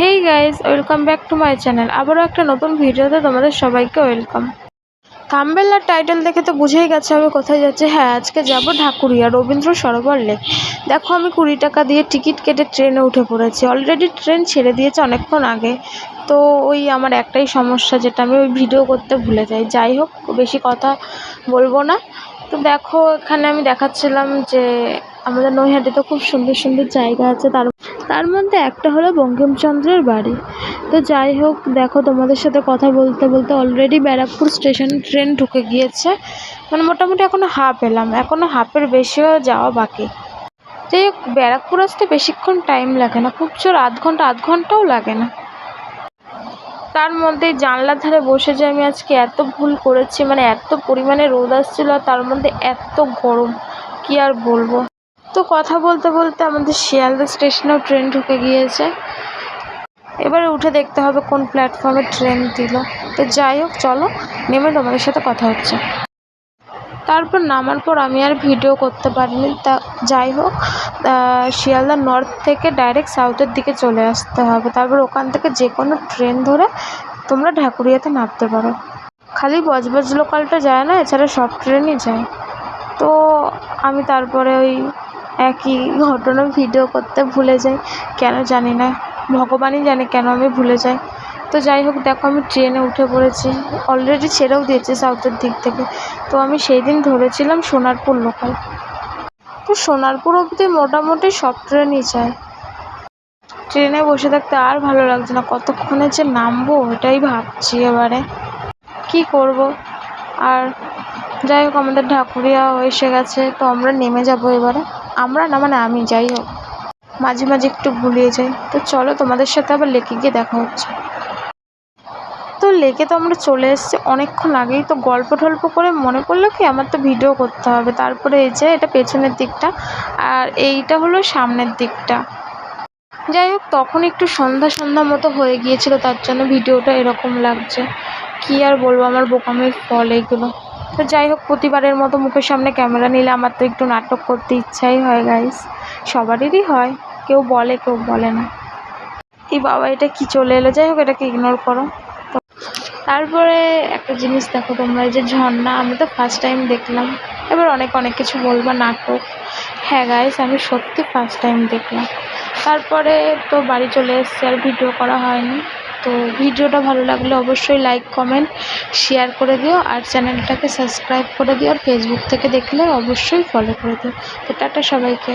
Hey guys welcome back to my channel আবারও একটা নতুন ভিডিওতে তোমাদের সবাইকে ওয়েলকাম থাম্বেল আর টাইটেল দেখে তো বুঝেই গেছে আমি কোথায় যাচ্ছি। হ্যাঁ আজকে যাব ঢাকুরিয়া রবীন্দ্র সরোবর লেক দেখো, আমি কুড়ি টাকা দিয়ে টিকিট কেটে ট্রেনে উঠে পড়েছি। অলরেডি ট্রেন ছেড়ে দিয়েছে অনেকক্ষণ আগে। তো ওই আমার একটাই সমস্যা, যেটা আমি ওই ভিডিও করতে ভুলে যাই। যাই হোক, বেশি কথা বলব না। তো দেখো, এখানে আমি দেখাচ্ছিলাম যে আমাদের নৈহাটিতে খুব সুন্দর সুন্দর জায়গা আছে, তার তার মধ্যে একটা হলো বঙ্কিমচন্দ্রের বাড়ি। তো যাই হোক, দেখো তোমাদের সাথে কথা বলতে বলতে অলরেডি ব্যারাকপুর স্টেশনে ট্রেন ঢুকে গিয়েছে। মানে মোটামুটি এখনও হাফ এলাম এখনও হাফের বেশিও যাওয়া বাকি। যাই হোক, ব্যারাকপুর আসতে বেশিক্ষণ টাইম লাগে না, খুব জোর আধ ঘণ্টা, আধ ঘন্টাও লাগে না। তার মধ্যে জানলার ধারে বসে যে আমি আজকে এত ভুল করেছি মানে এত পরিমাণে রোদ আসছিল আর তার মধ্যে এত গরম, কি আর বলব? তো কথা বলতে বলতে আমাদের শিয়ালদা স্টেশনেও ট্রেন ঢুকে গিয়েছে। এবারে উঠে দেখতে হবে কোন প্ল্যাটফর্মে ট্রেন দিল। তো যাই হোক, চলো, নেমে তোমাদের সাথে কথা হচ্ছে। তারপর নামার পর আমি আর ভিডিও করতে পারিনি। তা যাই হোক শিয়ালদা নর্থ থেকে ডাইরেক্ট সাউথের দিকে চলে আসতে হবে। তারপর ওখান থেকে যে কোনো ট্রেন ধরে তোমরা ঢাকুরিয়াতে নামতে পারো। খালি বজবজ লোকালটা যায় না, এছাড়া সব ট্রেনই যায়। তো আমি তারপরে ওই একই ঘটনা ভিডিও করতে ভুলে যাই। কেন জানি না, ভগবানই জানে কেন আমি ভুলে যাই। তো যাই হোক, দেখো আমি ট্রেনে উঠে পড়েছি। অলরেডি ছেড়েও দিয়েছে সাউথের দিক থেকে। তো আমি সেই দিন ধরেছিলাম সোনারপুর লোকাল তো সোনারপুর অবধি মোটামুটি সব ট্রেনই যায়। ট্রেনে বসে থাকতে আর ভালো লাগছে না। কতক্ষণে যে নামবো ওটাই ভাবছি এবারে। কি করব? আর যাই হোক, আমাদের ঢাকুরিয়াও এসে গেছে, তো আমরা নেমে যাব এবারে। আমরা না মানে আমি, যাই হোক। মাঝে মাঝে একটু ভুলিয়ে যাই। তো চলো তোমাদের সাথে আবার লেকে গিয়ে দেখা হচ্ছে। তো লেকে তো আমরা চলে এসেছি অনেকক্ষণ আগেই। তো গল্প টল্প করে মনে পড়ল কি, আমার তো ভিডিও করতে হবে। তারপরে এই যে এটা পেছনের দিকটা, আর এইটা হলো সামনের দিকটা। যাই হোক, তখন একটু সন্ধ্যা সন্ধ্যা মতো হয়ে গিয়েছিল, তার জন্য ভিডিওটা এরকম লাগছে। কি আর বলব, আমার বোকামের ফল এইগুলো। তো যাই হোক, প্রতিবারের মতো মুখের সামনে ক্যামেরা নিলে আমার তো একটু নাটক করতে ইচ্ছাই হয় গাইস সবারই হয়, কেউ বলে কেউ বলে না। এই বাবা, এটা কি চলে এলো? যাই হোক, এটাকে ইগনোর করো। তারপরে একটা জিনিস দেখো তোমরা, এই যে ঝর্ণা, আমি তো ফার্স্ট টাইম দেখলাম। এবার অনেক অনেক কিছু বলবা, নাটক। হ্যাঁ গাইস আমি সত্যি ফার্স্ট টাইম দেখলাম। তারপরে তো বাড়ি চলে এসেছি, আর ভিডিও করা হয়নি। তো ভিডিওটা ভালো লাগলে অবশ্যই লাইক কমেন্ট শেয়ার করে দিও আর চ্যানেলটাকে সাবস্ক্রাইব করে দিও আর ফেসবুক থেকে দেখলে অবশ্যই ফলো করে দিও। তো টাটা সবাইকে।